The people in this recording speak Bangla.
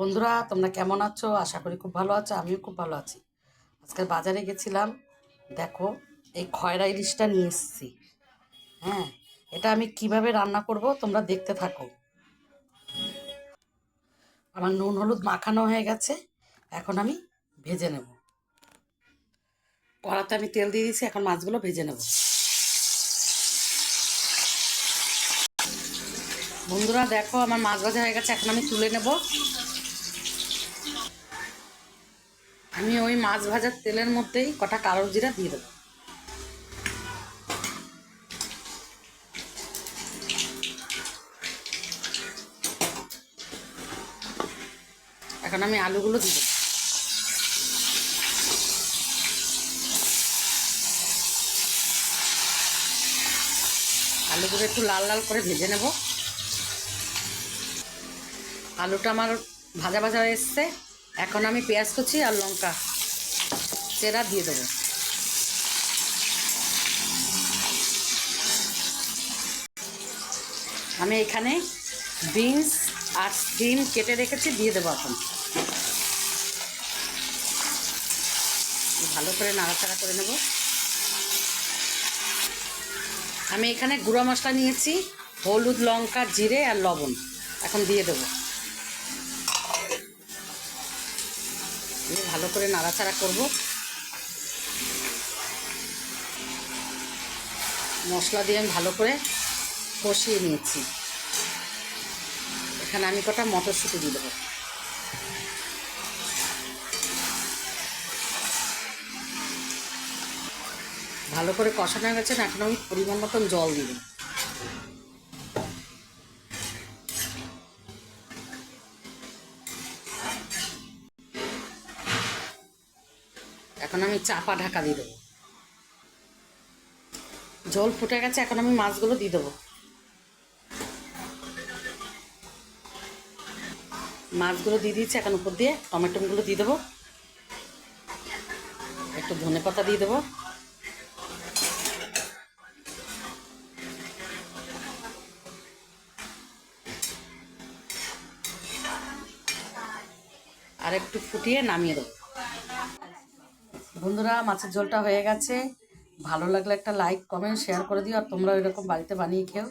বন্ধুরা, তোমরা কেমন আছো? আশা করি খুব ভালো আছো, আমিও খুব ভালো আছি। আজকে বাজারে গেছিলাম, দেখো, এই খয়রা ইলিশটা নিয়ে এসেছি। হ্যাঁ এটা আমি কীভাবে রান্না করব তোমরা দেখতে থাকো। আমার নুন হলুদ মাখানো হয়ে গেছে, এখন আমি ভেজে নেব। কড়াতে আমি তেল দিয়ে দিয়েছি, এখন মাছগুলো ভেজে নেব। বন্ধুরা, দেখো, আমার মাছ ভাজা হয়ে গেছে, এখন আমি তুলে নেব। আমি ওই মাছ ভাজার তেলের মধ্যেই কটা কালো জিরা দিয়ে দেবো। এখন আমি আলুগুলো দেবো। আলুগুলো একটু লাল লাল করে ভেজে নেব। আলুটা আমার ভাজা ভাজা এসছে। এখন আমি পেঁয়াজ কুচি আর লঙ্কা। চেরা দিয়ে দেবো। আমি এখানে বিনস আর ডিম কেটে রেখেছি, দিয়ে দেবো এখন। ভালো করে নাড়াচাড়া করে নেব। আমি এখানে গুঁড়ো মশলা নিয়েছি, হলুদ, লঙ্কা, জিরে আর লবণ। এখন দিয়ে দেবো। দিয়ে ভালো করে নাড়াচাড়া করব। মশলা দিয়ে আমি ভালো করে কষিয়ে নিয়েছি। এখানে আমি কটা মটরশুঁটি দিয়ে দেবো। ভালো করে কষানো হয়ে গেছে, এখন আমি পরিমাণ মতন জল দিব। এখন আমি চাপা ঢাকা দিয়ে দেবো। জল ফুটে গেছে, এখন আমি মাছগুলো দিয়ে দেবো। মাছগুলো দিয়ে দিয়েছি, এখন উপর দিয়ে টমেটোগুলো দিয়ে দেবো। একটু ধনে পাতা দিয়ে দেবো। আর একটু ফুটিয়ে নামিয়ে দেবো। বন্ধুরা, মাছের ঝোলটা হয়ে গেছে। ভালো লাগলে একটা লাইক কমেন্ট শেয়ার করে দিও, আর তোমরা ওইরকম বাড়িতে বানিয়ে খেও।